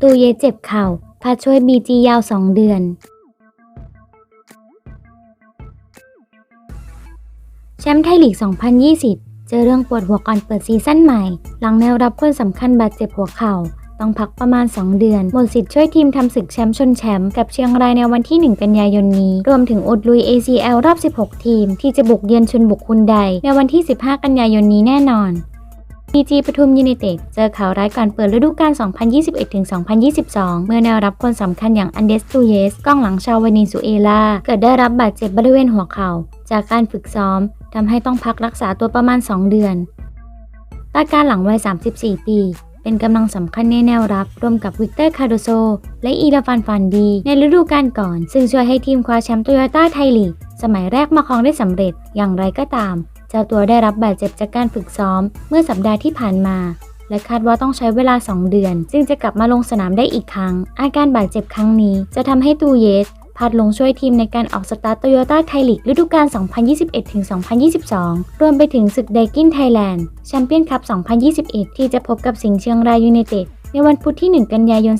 ตูเยเจ็บเข่าพาช่วยบีจียาว2เดือน แชมป์ไทยลีก 2020 เจอเรื่องปวดหัวก่อนเปิดซีซั่นใหม่ หลังแนวรับคนสำคัญบาดเจ็บหัวเข่า ต้องพักประมาณ 2 เดือน หมดสิทธิ์ช่วยทีมทำศึกแชมป์ชนแชมป์กับเชียงรายในวันที่ 1 กันยายนนี้ รวมถึงอุดลุย ACL รอบ 16 ทีม ที่จะบุกเยือนชนบุกคุนใด ในวันที่ 15 กันยายนนี้แน่นอน PG ปทุมยูไนเต็ดเจอข่าวร้ายก่อนเปิดฤดูกาล 2021-2022 เมื่อแนวรับคนสำคัญอย่างอันเดสตูเยสกล้องหลังชาวเวเนซุเอลา เกิดได้รับบาดเจ็บบริเวณหัวเข่า จากการฝึกซ้อมทำให้ต้องพักรักษาตัวประมาณ 2 เดือนตาการหลังวัย 34 ปี เป็นกำลังสำคัญในแนวรับร่วมกับวิกเตอร์คาร์โดโซ และอีราฟันฟันดี ในฤดูกาลก่อน ซึ่งช่วยให้ทีมคว้าแชมป์โตโยต้าไทยลีกสมัยแรกมาครองได้สำเร็จอย่างไรก็ตาม จ้าตัวได้รับบาดเจ็บจากการฝึกซ้อม เมื่อสัปดาห์ที่ผ่านมา และคาดว่าต้องใช้เวลา 2 เดือน ซึ่งจะกลับมาลงสนามได้อีกครั้ง อาการบาดเจ็บครั้งนี้จะทำให้ตูเยสพลาดลงช่วยทีมในการออกสตาร์ทโตโยต้าไทยลีกฤดูกาล 2021-2022 รวมไปถึงศึกไดกินไทยแลนด์แชมเปี้ยนคัพ 2021 ที่จะพบกับสิงห์เชียงรายยูไนเต็ดในวันพุธที่ 1 กันยายน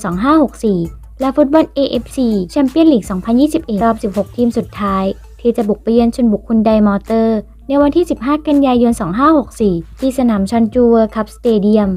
2564 และฟุตบอล AFC แชมเปี้ยนลีก 2021 รอบ 16 ทีมสุดท้าย ที่จะบุกไปเยือนชนบุกคุณไดมอเตอร์ ในวันที่ 15 กันยายน 2564 ที่สนามชอนจูเวอร์คัพสเตเดียม